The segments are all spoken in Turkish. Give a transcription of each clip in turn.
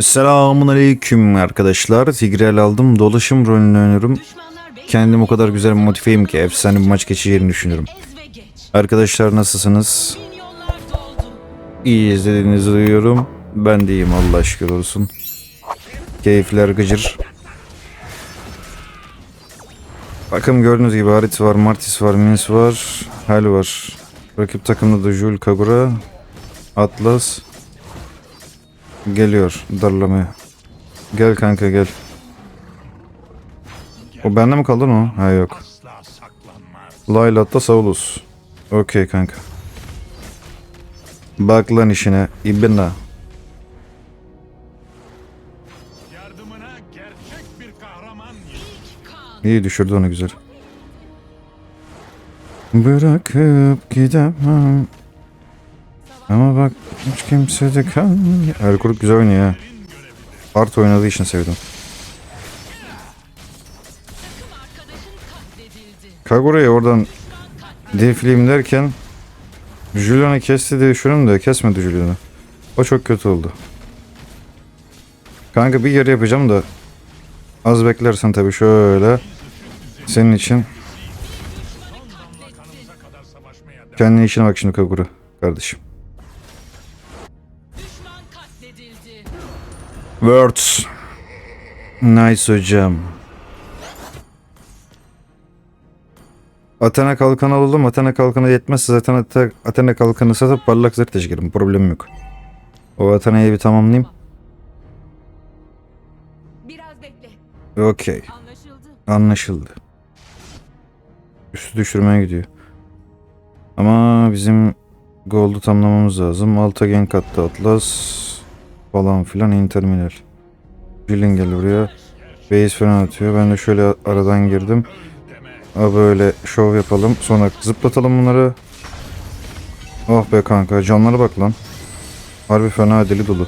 Selamun aleyküm arkadaşlar. Tigrel aldım. Dolaşım rolünü oynuyorum. Kendim o kadar güzel modifeyim ki efsane bir maç geçeceğini düşünüyorum. Arkadaşlar nasılsınız? İyi izlediğinizi duyuyorum. Ben de iyiyim Allah şükür olsun. Keyifler gıcır. Bakın gördüğünüz gibi Harit var, Martis var, Mins var, Hal var. Rakip takımda da Jul, Kagura, Atlas, Geliyor darlamaya. Gel kanka gel. O bende mi kaldı mı? Ha yok. Layla da Saulus. Okey kanka. Bak lan işine. İbna. İyi düşürdü onu güzel. Bırakıp gidemem. Ama bak hiç kimse de kalmıyor. Erkurum güzel oynuyor ha. Art oynadığı için sevdim. Kagura'yı oradan defileyim derken Julian'ı kesti diye düşündüm de kesmedi Julian'ı. O çok kötü oldu. Kanka bir yarı yapacağım da az beklersen tabii şöyle senin için kendi işine bak şimdi Kagura kardeşim. Words. Nice hocam. Athena kalkanı alalım. Athena kalkanı yetmezse zaten Ate- Athena kalkanı satıp parlak zırh teşkilim. Problem yok. O Athena'yı bir tamamlayayım. Biraz bekle. Okey. Anlaşıldı. Anlaşıldı. Üstü düşürmeye gidiyor. Ama bizim gold'u tamamlamamız lazım. Alta gank attı Atlas. Falan filan interminal. Jilin gel buraya. Base falan atıyor. Ben de şöyle aradan girdim. Böyle şov yapalım. Sonra zıplatalım bunları. Oh be kanka canlara bak lan. Harbi fena deli dolu.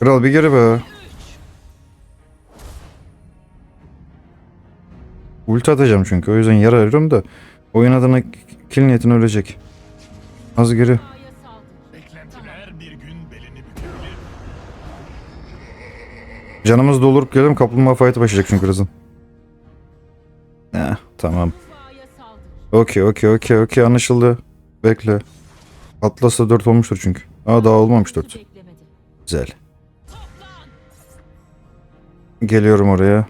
Kral bir geri be. Ulti atacağım çünkü o yüzden yer arıyorum da oyun adına kill niyetin ölecek. Az geri. Canımız doldurup gelelim kaplumbağa fight'ı başlayacak çünkü birazdan. Eh, tamam. Okey okey okey okey anlaşıldı. Bekle. Atlas'ta 4 olmuştur çünkü. Aa daha olmamış 4. Beklemedi. Güzel. Geliyorum oraya.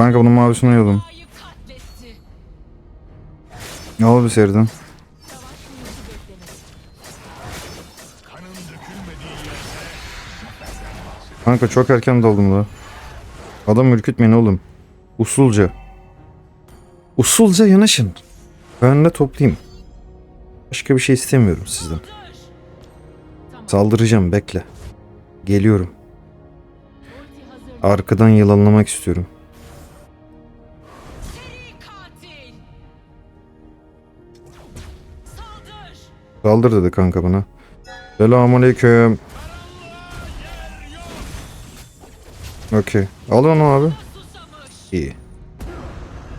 Kanka bunun mavisini katletti. Ne oldu bir seriden? Kanka çok erken daldım da. Adam ürkütmeyin oğlum. Usulca. Usulca yanaşın. Ben de toplayayım. Başka bir şey istemiyorum sizden. Saldıracağım bekle. Geliyorum. Arkadan yılanlamak istiyorum. Saldır. Dedi kanka bana. Selamünaleyküm. Okey. Al onu abi. İyi.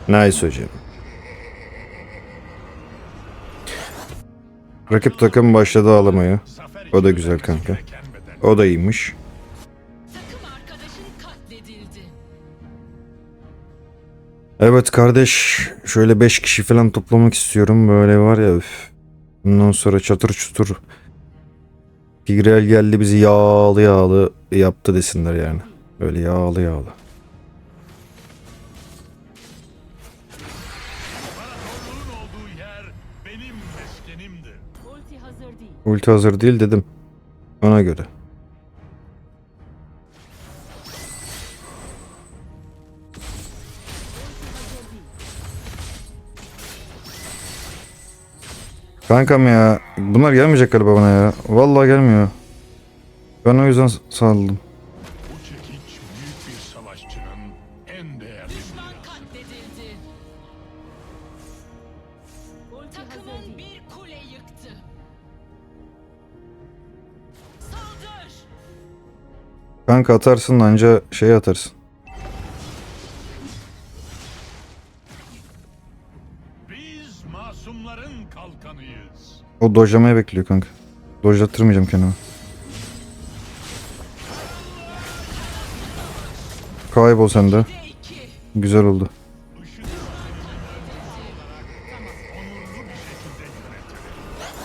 Nice hocam. Rakip takım başladı ağlamaya. O da güzel kanka. O da iyiymiş. Evet kardeş şöyle 5 kişi falan toplamak istiyorum. Böyle var ya üf. Bundan sonra çatır çutur. Tigrel geldi bizi yağlı yağlı yaptı desinler yani. Böyle yağlı yağlı. Ulti hazır değil dedim. Ona göre. Kankam ya bunlar gelmeyecek galiba bana ya. Vallahi gelmiyor. Ben o yüzden saldım. Bu çekiç büyük bir savaşçının en değerli Düşman mirası. katledildi. Takımın bir kule yıktı. Saldır. Kanka atarsın anca şey atarsın. O dojlamaya bekliyor kanka. Dojlattırmayacağım kendime. Kaybol sen de. Güzel oldu.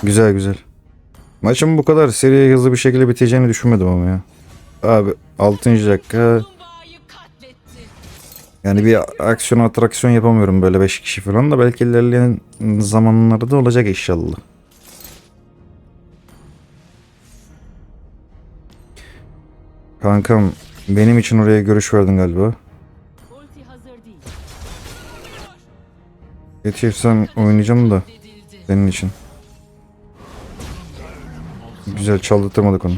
Güzel güzel. Maçın bu kadar seriye hızlı bir şekilde biteceğini düşünmedim ama ya. Abi 6. dakika yani bir aksiyon atraksiyon yapamıyorum böyle 5 kişi falan da belki ilerleyen zamanlarda olacak inşallah. Kankam benim için oraya görüş verdin galiba. Ulti hazır değil. Yetişirsen oynayacağım da senin için. Güzel çaldırtmadık onu.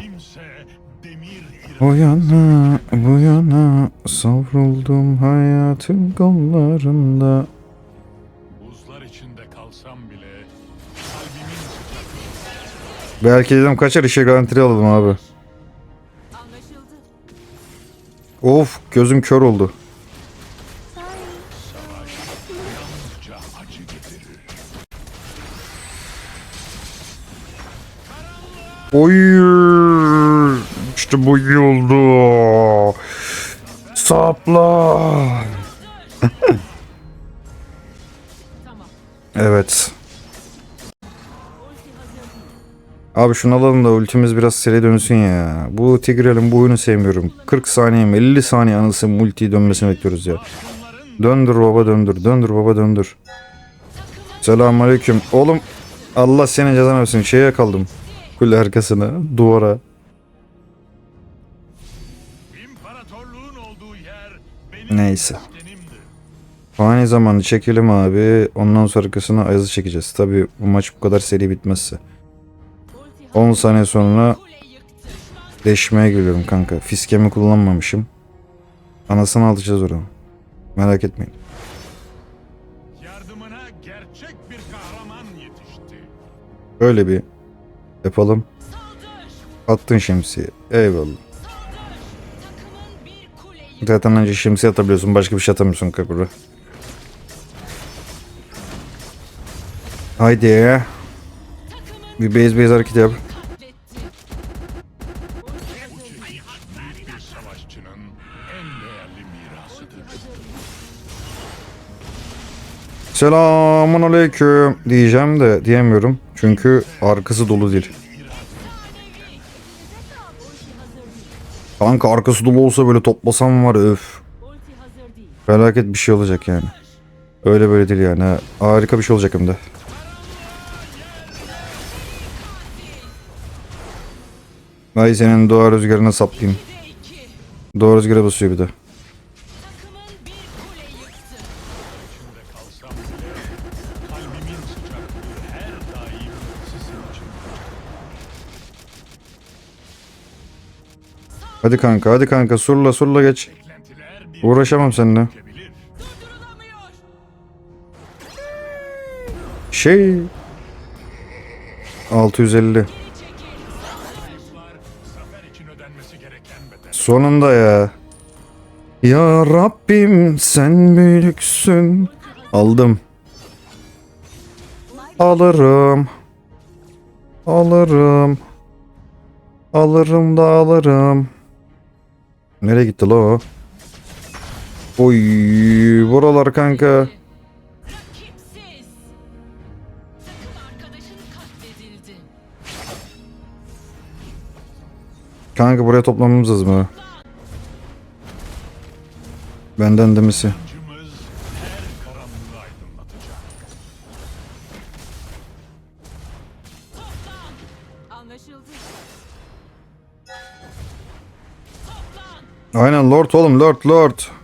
O yana bu yana savruldum hayatın kollarında. buzlar içinde kalsam bile kalbimin Belki dedim kaçar işe garantili alalım abi. Of gözüm kör oldu. Oy işte bu iyi oldu. Sapla. Evet. Abi şunu alalım da ultimiz biraz seri dönsün ya. Bu Tigrel'in bu oyunu sevmiyorum. 40 saniye mi 50 saniye anısı multi dönmesini bekliyoruz ya. Döndür baba döndür. Döndür baba döndür. Selamun aleyküm. Oğlum Allah senin cezanı versin. Şeye kaldım. Kule arkasına. Duvara. Neyse. Fani zamanı çekelim abi. Ondan sonrasını Ayaz'ı çekeceğiz. Tabi bu maç bu kadar seri bitmezse. Ulti 10 saniye sonra deşmeye geliyorum kanka. Fiskemi kullanmamışım. Anasını alacağız oranı. Merak etmeyin. Yardımına gerçek bir kahraman yetişti. Öyle bir yapalım. Attın şemsiye. Eyvallah. Zaten önce şemsiye atabiliyorsun. Başka bir şey atamıyorsun kakura. Haydi. Takımın Bir base base hareket yap. Selamun aleyküm diyeceğim de diyemiyorum. Çünkü arkası dolu değil. Kanka arkası dolu olsa böyle toplasam var öf. Felaket bir şey olacak yani. Öyle böyle değil yani. ha. Harika bir şey olacak hem de. Vay senin doğa rüzgarına saplayayım. Doğa rüzgara basıyor bir de. Hadi kanka hadi kanka surla surla geç. Uğraşamam seninle. Şey. 650. Sonunda ya. Ya Rabbim sen büyüksün. Aldım. Alırım. Alırım. Alırım da alırım. Nereye gitti la o? Oy buralar kanka. Kanka buraya toplamamız lazım ha. Benden demesi. Aynen Lord oğlum Lord Lord.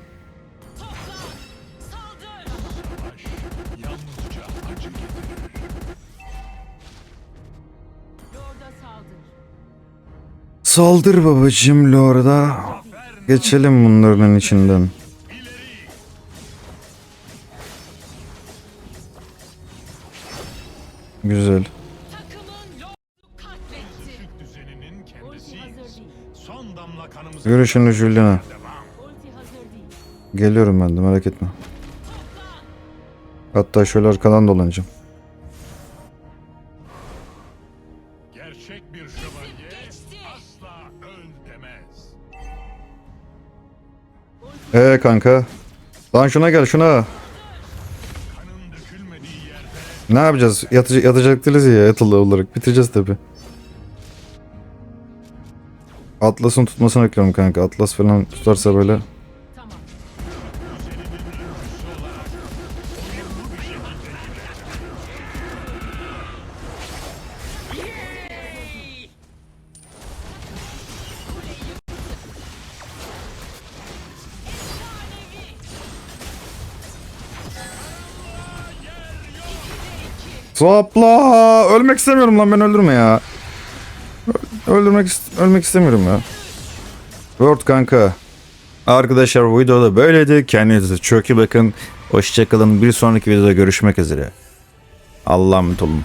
Saldır babacım Lord'a. Geçelim bunların içinden. Güzel. Şimdi Julian'a. Geliyorum ben de merak etme. Hatta şöyle arkadan dolanacağım. Kanka. Lan şuna gel şuna. Ne yapacağız? Yatacak, yatacak değiliz ya yatılı olarak. Bitireceğiz tabi. Atlas'ın tutmasını bekliyorum kanka. Atlas falan tutarsa böyle. Zopla! Ölmek istemiyorum lan ben öldürme ya. Öldürmek ölmek istemiyorum ya. Word kanka. Arkadaşlar bu videoda böyleydi. Kendinize çok iyi bakın. Hoşçakalın. Bir sonraki videoda görüşmek üzere. Allah'a emanet olun.